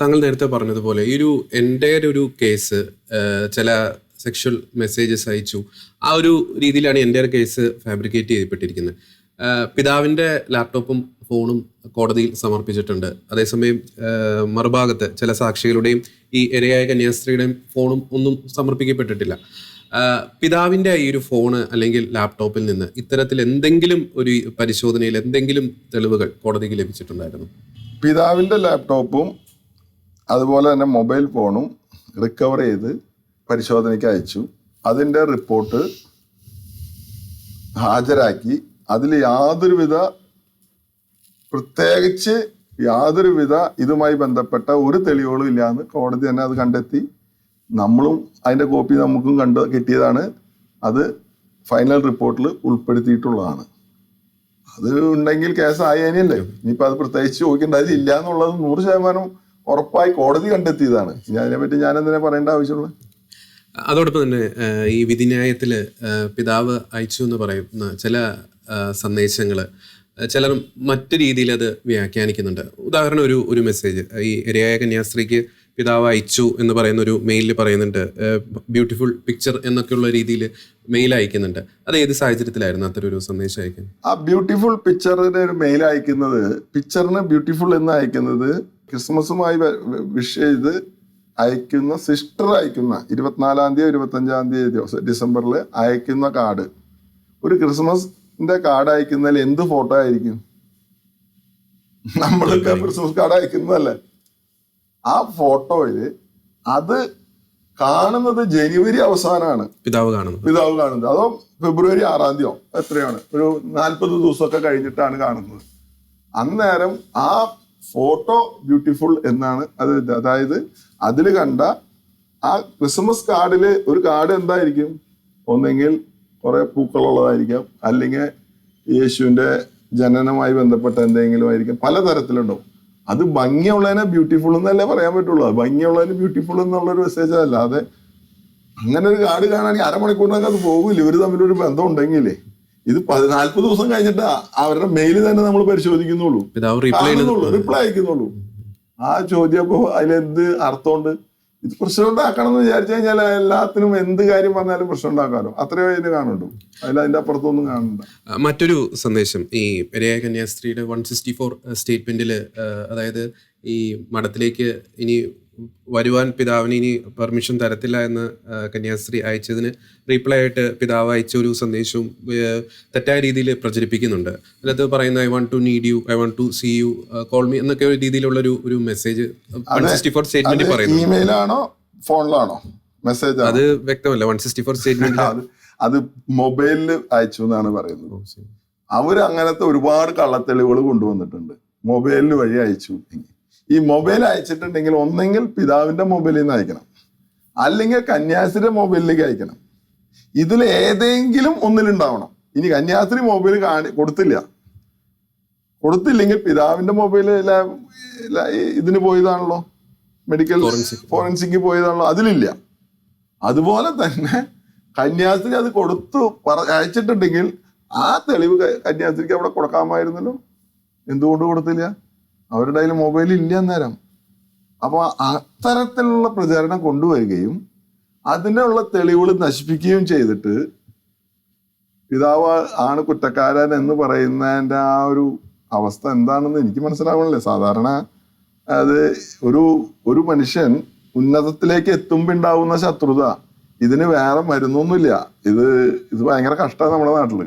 താങ്കൾ നേരത്തെ പറഞ്ഞതുപോലെ ഈ ഒരു എന്റെ ഒരു കേസ് ചില സെക്ഷൽ മെസ്സേജസ് അയച്ചു. ആ ഒരു രീതിയിലാണ് എന്റെ ഒരു കേസ് ഫാബ്രിക്കേറ്റ് ചെയ്യപ്പെട്ടിരിക്കുന്നത്. പിതാവിന്റെ ലാപ്ടോപ്പും ഫോണും കോടതിയിൽ സമർപ്പിച്ചിട്ടുണ്ട്. അതേസമയം മറുഭാഗത്ത് ചില സാക്ഷികളുടെയും ഈ ഇരയായ കന്യാസ്ത്രീയുടെയും ഫോണും ഒന്നും സമർപ്പിക്കപ്പെട്ടിട്ടില്ല. പിതാവിന്റെ ഈ ഒരു ഫോണ് അല്ലെങ്കിൽ ലാപ്ടോപ്പിൽ നിന്ന് ഇത്തരത്തിൽ എന്തെങ്കിലും ഒരു പരിശോധനയിൽ എന്തെങ്കിലും തെളിവുകൾ കോടതിക്ക് ലഭിച്ചിട്ടുണ്ടായിരുന്നു? പിതാവിന്റെ ലാപ്ടോപ്പും അതുപോലെ തന്നെ മൊബൈൽ ഫോണും റിക്കവർ ചെയ്ത് പരിശോധനയ്ക്ക് അയച്ചു. അതിന്റെ റിപ്പോർട്ട് ഹാജരാക്കി. അതിൽ യാതൊരുവിധ പ്രത്യേകിച്ച് യാതൊരുവിധ ഇതുമായി ബന്ധപ്പെട്ട ഒരു തെളിവുകളും ഇല്ലാന്ന് കോടതി തന്നെ അത് കണ്ടെത്തി. നമ്മളും അതിന്റെ കോപ്പി നമുക്കും കണ്ട് കിട്ടിയതാണ്. അത് ഫൈനൽ റിപ്പോർട്ടിൽ ഉൾപ്പെടുത്തിയിട്ടുള്ളതാണ്. അത് ഉണ്ടെങ്കിൽ കേസായനല്ലേ ഇനിയിപ്പോൾ അത് പ്രത്യേകിച്ച് ചോദിക്കേണ്ട ഇല്ല എന്നുള്ളത് നൂറ് ശതമാനം ഉറപ്പായി കോടതി കണ്ടെത്തിയതാണ്. ഇനി അതിനെപ്പറ്റി ഞാൻ എന്തിനാ പറയേണ്ട ആവശ്യമുള്ളത്? അതോടൊപ്പം തന്നെ ഈ വിധിന്യായത്തിൽ പിതാവ് അയച്ചു എന്ന് പറയുന്ന ചില സന്ദേശങ്ങൾ ചിലർ മറ്റു രീതിയിൽ അത് വ്യാഖ്യാനിക്കുന്നുണ്ട്. ഉദാഹരണം ഒരു ഒരു മെസ്സേജ് ഈ ഇരയായ കന്യാസ്ത്രീക്ക് പിതാവ് അയച്ചു എന്ന് പറയുന്ന ഒരു മെയിലിൽ പറയുന്നുണ്ട് ബ്യൂട്ടിഫുൾ പിക്ചർ എന്നൊക്കെയുള്ള രീതിയിൽ മെയിൽ അയക്കുന്നുണ്ട്. അത് ഏത് സാഹചര്യത്തിലായിരുന്നു അത്തരം ഒരു സന്ദേശം അയക്കുന്നത് ആ ബ്യൂട്ടിഫുൾ പിക്ചറിന് ഒരു മെയിൽ അയക്കുന്നത് പിക്ചറിന് ബ്യൂട്ടിഫുൾ എന്ന് അയക്കുന്നത് ക്രിസ്മസുമായി വിഷ് ചെയ്ത് അയക്കുന്ന സിസ്റ്റർ അയക്കുന്ന ഇരുപത്തിനാലാം തീയതി ഇരുപത്തഞ്ചാം തീയതി ഡിസംബറിൽ അയക്കുന്ന കാർഡ് ഒരു ക്രിസ്മസിന്റെ കാർഡ് അയക്കുന്നതിൽ എന്ത് ഫോട്ടോ ആയിരിക്കും? നമ്മളൊക്കെ ക്രിസ്മസ് കാർഡ് അയക്കുന്നതല്ലേ? ആ ഫോട്ടോയിൽ അത് കാണുന്നത് ജനുവരി അവസാനമാണ് പിതാവ് കാണുന്നത്. പിതാവ് കാണുന്നത്. അതോ ഫെബ്രുവരി ആറാം തീയതിയോ? എത്രയാണ്? ഒരു നാൽപ്പത് ദിവസമൊക്കെ കഴിഞ്ഞിട്ടാണ് കാണുന്നത്. അന്നേരം ആ ഫോട്ടോ ബ്യൂട്ടിഫുൾ എന്നാണ് അത് അതായത് അതിൽ കണ്ട ആ ക്രിസ്മസ് കാർഡിൽ ഒരു കാർഡ് എന്തായിരിക്കും? ഒന്നെങ്കിൽ കുറെ പൂക്കളുള്ളതായിരിക്കാം. അല്ലെങ്കിൽ യേശുവിന്റെ ജനനമായി ബന്ധപ്പെട്ട എന്തെങ്കിലും ആയിരിക്കും. പലതരത്തിലുണ്ടാവും. അത് ഭംഗിയുള്ളതിനെ ബ്യൂട്ടിഫുൾ എന്നല്ലേ പറയാൻ പറ്റുള്ളൂ. ഭംഗിയുള്ളതിന് ബ്യൂട്ടിഫുൾ എന്നുള്ളൊരു മെസ്സേജ് അല്ലാതെ അങ്ങനെ ഒരു കാട് കാണാണെങ്കിൽ അരമണിക്കൂറിനൊക്കെ അത് പോകില്ല ഇവർ തമ്മിലൊരു ബന്ധം ഉണ്ടെങ്കിലേ ഇത് നാല്പത് ദിവസം കഴിഞ്ഞിട്ട് അവരുടെ മെയിൽ തന്നെ നമ്മൾ പരിശോധിക്കുന്നുള്ളൂ. റീപ്ലൈ അയക്കുന്നുള്ളൂ. ആ ചോദ്യം അപ്പോ അതിലെന്ത് അർത്ഥമുണ്ട്? ഇത് പ്രശ്നം ഉണ്ടാക്കണം എന്ന് വിചാരിച്ചു കഴിഞ്ഞാൽ എല്ലാത്തിനും എന്ത് കാര്യം പറഞ്ഞാലും പ്രശ്നം ഉണ്ടാക്കാമല്ലോ അത്രയോ അതിന് കാണുള്ളൂ അതിൽ അതിന്റെ അപ്പുറത്തൊന്നും കാണണ്ട മറ്റൊരു സന്ദേശം. ഈ പെരിയ കന്യാസ്ത്രീയുടെ വൺ സിക്സ്റ്റി ഫോർ സ്റ്റേറ്റ്മെന്റിൽ അതായത് ഈ മഠത്തിലേക്ക് ഇനി വരുവാൻ പിതാവിന് ഇനി പെർമിഷൻ തരത്തില്ല എന്ന് കന്യാസ്ത്രീ അയച്ചതിന് റീപ്ലൈ ആയിട്ട് പിതാവ് അയച്ച ഒരു സന്ദേശവും തെറ്റായ രീതിയിൽ പ്രചരിപ്പിക്കുന്നുണ്ട്. അതിനകത്ത് പറയുന്ന I want to need you I want to see you call me എന്നൊക്കെ ഒരു രീതിയിലുള്ള ഒരു ഒരു മെസ്സേജ് സ്റ്റേറ്റ്മെന്റ് പറയുന്നു ഇമെയിലാണോ ഫോണിലാണോ മെസ്സേജ് അത് വ്യക്തമല്ല. വൺ സിക്സ്റ്റി ഫോർ സ്റ്റേറ്റ്മെന്റ് അത് മൊബൈലിൽ അയച്ചു എന്നാണ് പറയുന്നത്. അവർ അങ്ങനത്തെ ഒരുപാട് കള്ളത്തെളിവുകൾ കൊണ്ടുവന്നിട്ടുണ്ട്. മൊബൈലിൽ വഴി അയച്ചു. ഈ മൊബൈൽ അയച്ചിട്ടുണ്ടെങ്കിൽ ഒന്നെങ്കിൽ പിതാവിന്റെ മൊബൈലിൽ നിന്ന് അയക്കണം. അല്ലെങ്കിൽ കന്യാസിന്റെ മൊബൈലിലേക്ക് അയക്കണം. ഇതിൽ ഏതെങ്കിലും ഒന്നിലുണ്ടാവണം ഇനി കന്യാസ്ത്രീ മൊബൈൽ കാണി കൊടുത്തില്ല. കൊടുത്തില്ലെങ്കിൽ പിതാവിന്റെ മൊബൈൽ ഇതിന് പോയതാണല്ലോ? Medical forensic പോയതാണല്ലോ? അതിലില്ല. അതുപോലെ തന്നെ കന്യാസ്ത്രീ അത് കൊടുത്തു പറ അയച്ചിട്ടുണ്ടെങ്കിൽ ആ തെളിവ് കന്യാസ്ത്രീക്ക് അവിടെ കൊടുക്കാമായിരുന്നല്ലോ? എന്തുകൊണ്ട് കൊടുത്തില്ല? അവരുടെ കയ്യിൽ മൊബൈൽ ഇല്ല അന്നേരം. അപ്പോൾ അത്തരത്തിലുള്ള പ്രചാരണം കൊണ്ടുവരികയും അതിനുള്ള തെളിവുകൾ നശിപ്പിക്കുകയും ചെയ്തിട്ട് പിതാവ് ആണ് കുറ്റക്കാരൻ എന്ന് പറയുന്നതിന്റെ ആ ഒരു അവസ്ഥ എന്താണെന്ന് എനിക്ക് മനസ്സിലാവണില്ലേ. സാധാരണ അത് ഒരു ഒരു മനുഷ്യൻ ഉന്നതത്തിലേക്ക് എത്തുമ്പോൾ ഉണ്ടാവുന്ന ശത്രുത. ഇതിന് വേറെ മരുന്നൊന്നുമില്ല. ഇത് ഇത് ഭയങ്കര കഷ്ടമാണ് നമ്മുടെ നാട്ടിൽ.